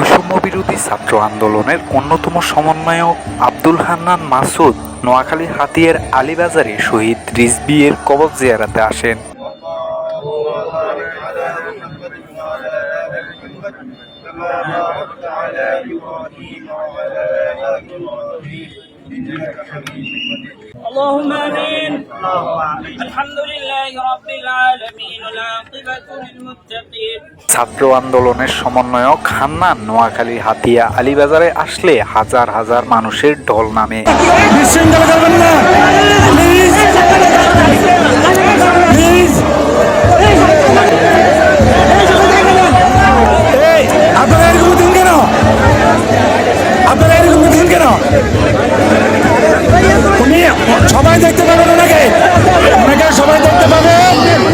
বৈষম্য বিরোধী ছাত্র আন্দোলনের অন্যতম সমন্বয়ক আব্দুল হান্নান মাসুদ নোয়াখালী হাতিয়ার আলীবাজারে শহীদ রিজবিয়ের কবর জিয়ারাতে আসেন। اللهم امين الحمد لله رب العالمين والعاقبة للمتقين ছাত্র আন্দোলনের সমন্বয়ক হান্নান নোয়াখালী হাতিয়া আলীবাজারে আসলে হাজার হাজার মানুষের ঢল নামে বিশৃঙ্খলা করবেন না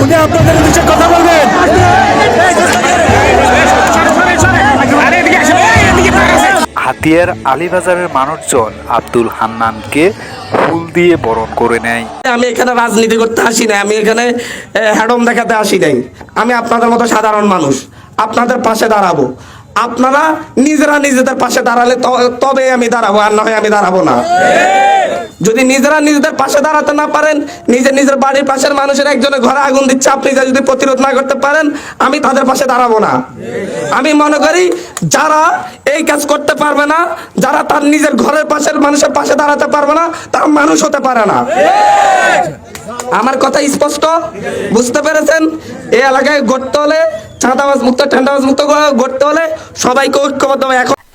উনি আপনাদের নিচে কথা বলবেন। হাতিয়ার আলীবাজারের মানুষজন আব্দুল হান্নানকে ফুল দিয়ে বরণ করে নেয়। আমি এখানে রাজনীতি করতে আসি নাই আমি এখানে হ্যাডম দেখাতে আসি নাই। আমি আপনাদের মতো সাধারণ মানুষ আপনাদের পাশে দাঁড়াবো। আপনারা নিজেরা নিজেদের পাশে দাঁড়ালে তবে আমি দাঁড়াবো আর না হয় আমি দাঁড়াবো না। যদি নিজেরা নিজেদের পাশে দাঁড়াতে না পারেন নিজের নিজের বাড়ির পাশের মানুষের একজনের ঘরে আগুন দিচ্ছে, আপনি যদি প্রতিরোধ না করতে পারেন, আমি তাদের পাশে দাঁড়াবো না। আমি মনে করি যারা এই কাজ করতে পারবে না, যারা তার নিজের ঘরের পাশের মানুষের পাশে দাঁড়াতে পারবে না, তারা মানুষ হতে পারে না। আমার কথা স্পষ্ট? বুঝতে পেরেছেন? এই এলাকায় গড়তে হলে চাঁদাবাজ মুক্ত, ঠান্ডাবাজ মুক্ত গড়তে হলে সবাইকে ঐক্যবদ্ধ এখন